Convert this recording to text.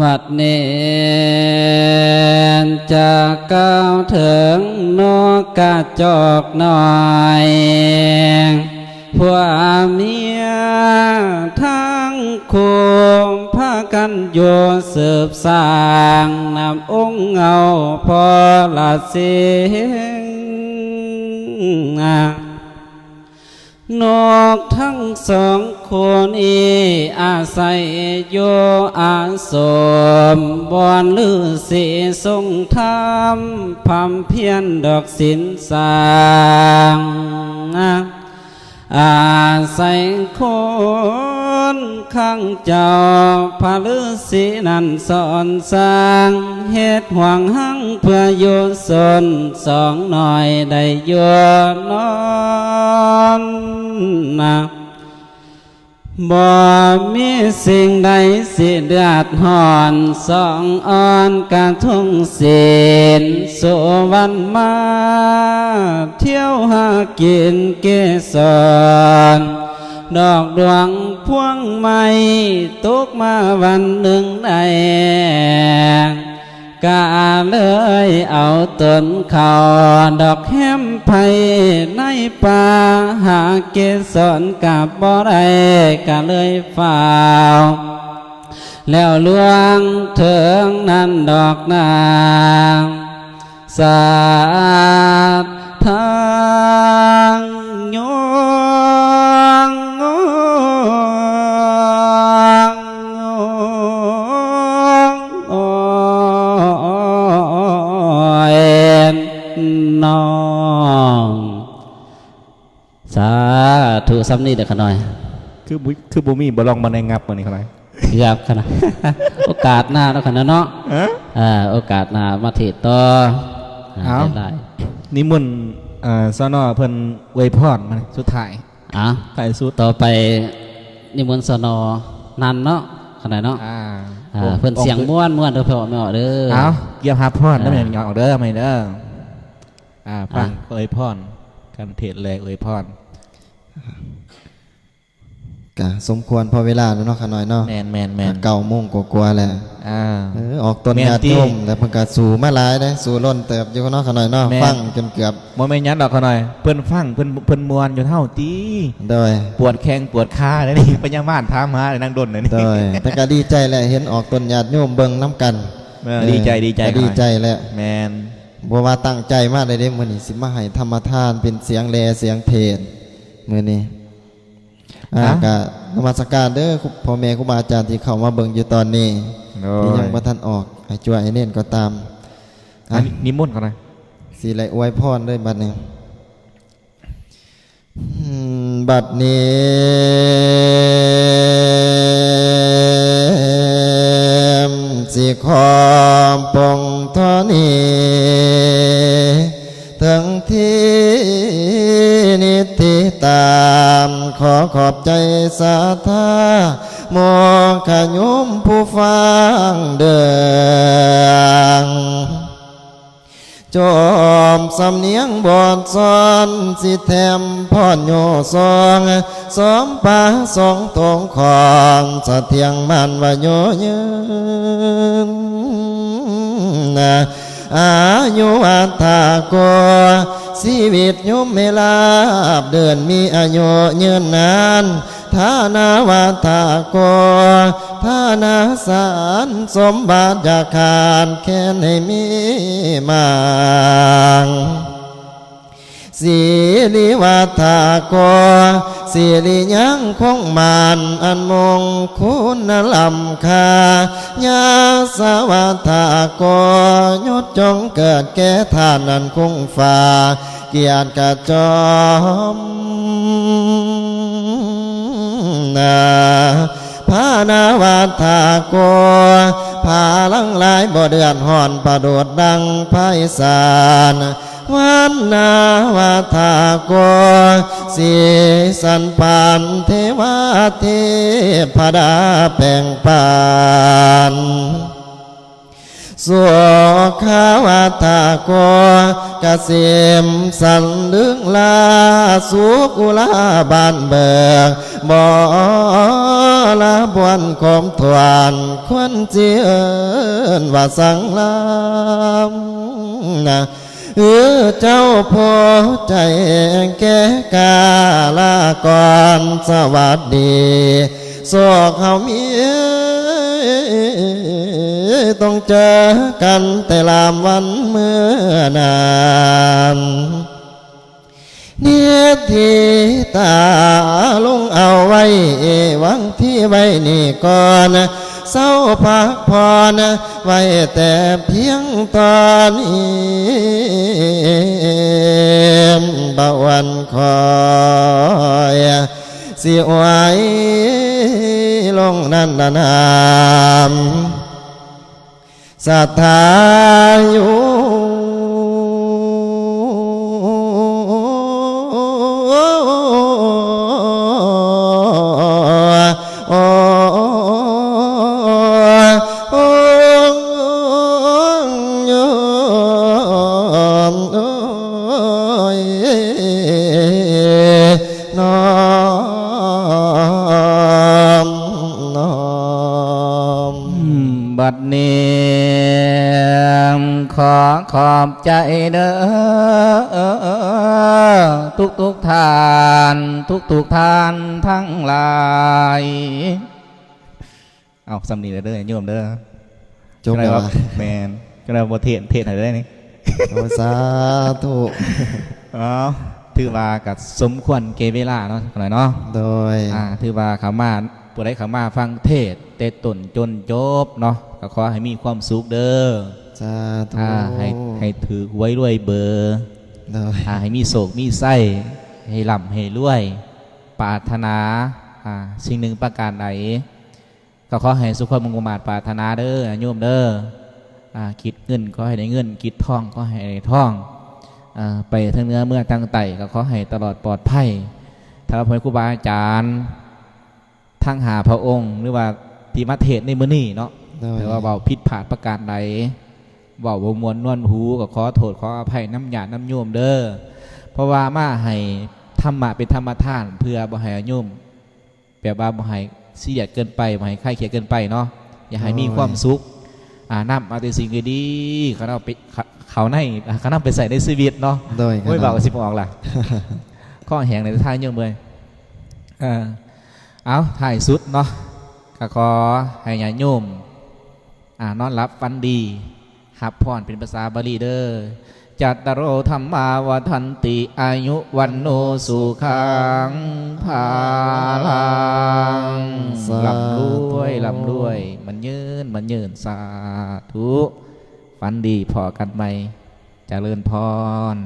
วัดนี้จะก้าวถึงนกกระจอกหน่อยผัวเมียทั้งคู่พากันอยู่สืบสร้างนำองค์เงาพอละเสียง นอกทั้งสองคนเออาศัยโยอาสมบอนลือสีทรงธรรมพำเพียนดอกสินสางอาศัยคน ข้างเจ้าพระฤาษีนันสอนสร้างเหตุห่วงหังเพื่อโยสนสองหน่อยได้โยนอนนะบ่มีสิ่งใดสิเดือดหอนสองอ่อนกระทงศีลสุวรรณมา เที่ยวหากินเกสร ดอกดวงพวงใหม่ตกมาวันหนึ่งได้กาเลยเอาต้นเขาดอกแฮมไผ่ในป่าหาเกสรกับบ่ได้กาเลยฝ่าแล้วลวงเถิงนั้นดอกนางสาดทา ธุสำนีเด็กขน่อย คือบุคือบุมีบลองมาในงับวันนี้ครับอยากขนาดโอกาสหน้าแล้วขนาดเนาะฮะอ่าโอกาสหน้ามาเทศต่อเอาได้นิมนต์อ่าสนอเพิ่นอวยพรมาสุดท้ายอะท้ายสุดต่อไปนิมนต์สนอนันเนาะขนาดเนาะอ่าอ่าเพิ่นเสียงม้วนม้วนเด้อเพิ่นบอกไม่ออกเด้อเอาเกี่ยวหาพรแล้วอ่ามันยองเด้อไม่เด้ออ่าฟังอะอวยพรการเทศแรกอวยพร กะสมควรพอเวลาแล้วเนาะขาน้อยเนาะแมนแมนแมนเก่าโมงกว่าๆแล้วอ่าเออออกต้นแม่นญาติติโยมแล้วเพิ่นก็สู่มาหลายเด้สู่ล้นเติบอยู่เนาะขาน้อยเนาะแม่นฟังจนเกือบโมเมนยันดอกเขาหน่อยเพิ่นฟังเพิ่นเพิ่นมวนอยู่เท่าตีโดยปวดแข้งปวดขาเลยนี่ไปยังบ้านถามหาเลยนั่งดนเลยนี่โดยแต่ก็ดีใจแหละเห็นออกต้นญาติโยมเบิ่งน้ำกันเออดีใจดีใจก็ดีใจแหละแมนบ่ว่าตั้งใจมากเลยเด้มื้อนี้สิมาให้ธรรมทานเป็นเสียงแลเสียงเทศน์มื้อนี้ อ่าก็นมัสการเด้อพ่อแม่ครูบาอาจารย์ที่เข้ามาเบิ่งอยู่ตอนนี้โอ้ที่ยังยบ่ทันออกให้ช่วยให้เน้นก็ตามอัอะนนี้นิมนต์เขาหน่อยสีไหลอวยพรด้วยบัดนี้อืมบัดนี้สิขอปองทอนี้ ทั้งที่นิติตามขอขอบใจสาธามอขยุมผู้ฟังเดิงจอมสำเนียงบอดซอนสิแถมพ่อนโยซองสอมป่าสองตรงของสะเทียงมันว่าโยยืนนะ อายุอัตถาโกชีวิตยุมเมลาบเดินมีอายุยืนนานทานาวาตาโกทานาสารสมบัติอยาขาดแค่ในมีมาง สีลิวัฏาโกสีลิยังคงมานอันมงคุณลำคายาสวัฏาโกยศจงเกิดแก่ท่านอันคงฟ้าเกียรติกระจอมนาพานาวาทาโกพาลังลายบ่เดือนห่อนประโดดดังไพศาล วันนาวาทาโกสีสันปานเทวาเทพดาแป่งปานสัวขาวาตาโกกเกษมสันลึงลา สุกุลาบานเบิกบ่ลาบวนคมทวนควนเจียนว่าสังลามนะ เออเจ้าพอใจแก่กาลาก่อนสวัสดีสอกเขามีต้องเจอกันแต่ลามวันเมื่อนานเนียทีตาลงเอาไว้หวังที่ไว้นี่ก่อนเศร้าพักพรไว้แต่เพียงตอนนี้ สิไหวลงนั่นนานศรัทธา ใจเด้อทุกทุกๆทาน ทุกทุกๆทานทั้งหลายเอาสำนีเด้อโยมเด้อจบก็แล้ได้วว่าแมนก็ได้บ่เทศเทศให้ได้นี่โอ้สาธุอ๋อถือว่ากับสมควรเกเวลาเนาะหน่อยเนาะโดยอ่าถือว่าเขามาผู้ใดเขามาฟังเทศแต่ต้นจนจบเนาะก็ขอให้มีความสุขเด้อ สาธุอ่าให้ให้ถือไว้รวยเบอร์โดยอ่าให้มีโศกมีไส้ให้ร่ำให้รวยปรารถนาอ่าสิ่งหนึ่งประการใดก็ขอให้สุขมงคลมาตรปรารถนาเด้อโยมเด้ออ่าคิดเงินก็ให้ได้เงินคิดทองก็ให้ได้ทองอ่าไปทั้งเนื้อเมื่อตั้งไตก็ขอให้ตลอดปลอดภัยถ้าเราพครูบาอาจารย์ทั้งหาพระองค์ หรือว่าที่มาเทศน์ในมื้อนี้เนาะโดยแต่ว่าเบาผิดผาดประการใด เบาบมวนนวลหูก็ขอโทษขออภัยน้ำหยาดน้ำโยมเด้อเพราะว่ามาให้ธรรมะเป็นธรรมทาน เพื่อบ่ให้อายุมแปลว่าบ่ให้เสียดเกินไปบ่ให้ใครเขียดเกินไปเนาะอย่าให้มีความสุขอ่านำเอาแต่สิ่งดีๆเขาเอาไปเขาเขาในเขานำไปใส่ในชีวิตเนาะโดยโอ้ยเบาสิบออกล่ะข้อแหงในทางโยมเลยเออเอาถ่ายสุดเนาะก็ขอให้ญาติโยมอ่านอนรับฟันดี หับพรเป็นภาษาบาลีเดอร์จัตตโรธรรมาวทันติอายุวันโนสุขังภาลังลำรวยลำรวย มันยืนมันยืนสาธุฟันดีพอกันไหมจเจริญพร